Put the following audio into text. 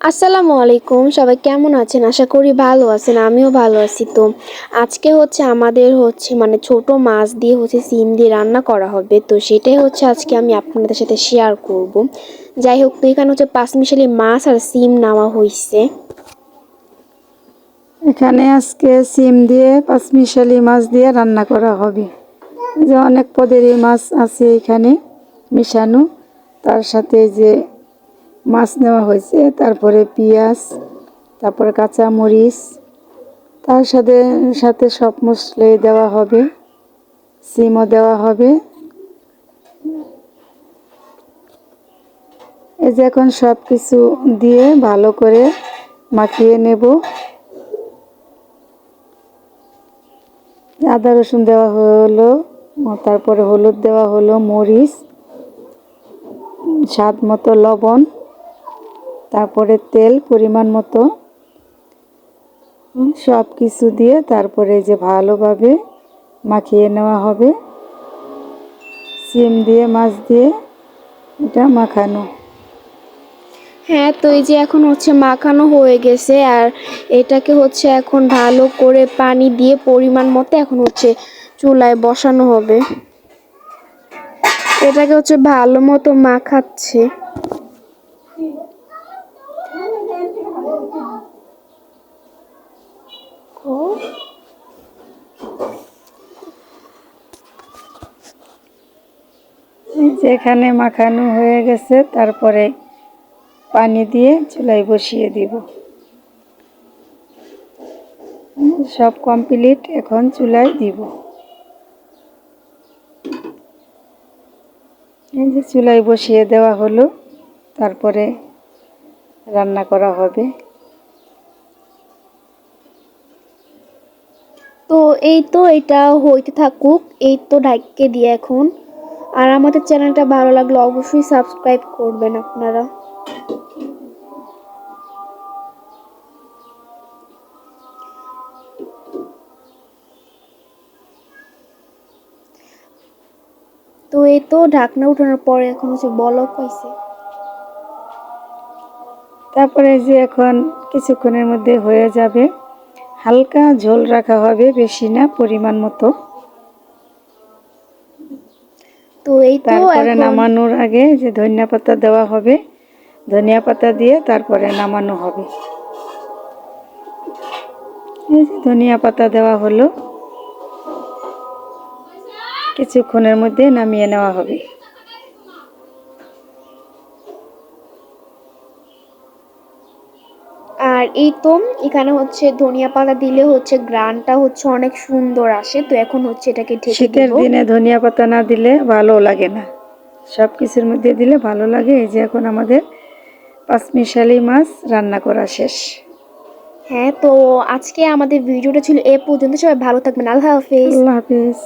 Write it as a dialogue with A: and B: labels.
A: আসসালামু আলাইকুম, সবাই কেমন আছেন? আশা করি ভালো আছেন, আমিও ভালো আছি তো। আজকে হচ্ছে আমাদের হচ্ছে মানে ছোট মাছ দিয়ে হচ্ছে সিম দিয়ে রান্না করা হবে। তো সেটাই হচ্ছে আজকে আমি আপনাদের সাথে শেয়ার করব। যাই হোক, তো এখানে হচ্ছে পাঁচমিশালি মাছ আর সিম নেওয়া হয়েছে
B: এখানে আজকে সিম দিয়ে পাঁচমিশালি মাছ দিয়ে রান্না করা হবে। যে অনেক পদেরই মাছ আছে এখানে মিশানো। তার সাথে যে মাছ নেওয়া হয়েছে, তারপরে পেঁয়াজ, তারপরে কাঁচা মরিচ, তার সাথে সাথে সব মশলাই দেওয়া হবে, সিমও দেওয়া হবে। এই যে এখন সব কিছু দিয়ে ভালো করে মাখিয়ে নেব। আদা, রসুন দেওয়া হলো, তারপরে হলুদ দেওয়া হলো, মরিচ, স্বাদ মতো লবণ। তারপরে তেল পরিমাণ মতো সব কিছু দিয়ে তারপরে যে ভালোভাবে মাখিয়ে নেওয়া হবে। সিম দিয়ে, মাছ দিয়ে এটা মাখানো।
A: হ্যাঁ তো এই যে এখন হচ্ছে মাখানো হয়ে গেছে আর এটাকে হচ্ছে এখন ভালো করে পানি দিয়ে পরিমাণ মতো এখন হচ্ছে চুলায় বসানো হবে। এটাকে হচ্ছে ভালো মতো মাখাচ্ছে।
B: যেখানে মাখানো হয়ে গেছে, তারপরে পানি দিয়ে চুলাই বসিয়ে দিব। সব কমপ্লিট, এখন চুলায় দিব। এই যে চুলায় বসিয়ে দেওয়া হলো, তারপরে রান্না করা হবে।
A: তো এই তো এটা হইতে থাকুক, এই তো ঢাইকে দিয়ে এখন আর আমাদের চ্যানেলটা ভালো লাগলে অবশ্যই সাবস্ক্রাইব করবেন আপনারা। তো এই তো ঢাকনা উঠানোর পরে এখন হচ্ছে বলক হয়েছে
B: তারপরে যে এখন কিছুক্ষণের মধ্যে হয়ে যাবে, হালকা ঝোল রাখা হবে বেশি না, পরিমাণ মতো।
A: তো এই তো
B: তারপরে নামানোর আগে যে ধনিয়া পাতা দেওয়া হবে ধনিয়া পাতা দিয়ে তারপরে নামানো হবে। এই যে ধনিয়া পাতা দেওয়া হলো কিছুক্ষণের মধ্যে নামিয়ে নেওয়া হবে।
A: আর এই তো এখানে হচ্ছে ধনিয়া পাতা দিলে হচ্ছে গ্রানটা হচ্ছে অনেক সুন্দর আসে তো এখন হচ্ছে এটাকে ঢেকে
B: শীতের দিনে ধনিয়া পাতা না দিলে ভালো লাগে না। সব কিছুর মধ্যে দিলে ভালো লাগে এই যে এখন আমাদের পাঁচমিশালি মাছ রান্না করা শেষ।
A: হ্যাঁ তো আজকে আমাদের ভিডিওটা ছিল এ পর্যন্ত সবাই ভালো থাকবেন আল্লাহ হাফিজ।
B: আল্লাহ হাফিজ।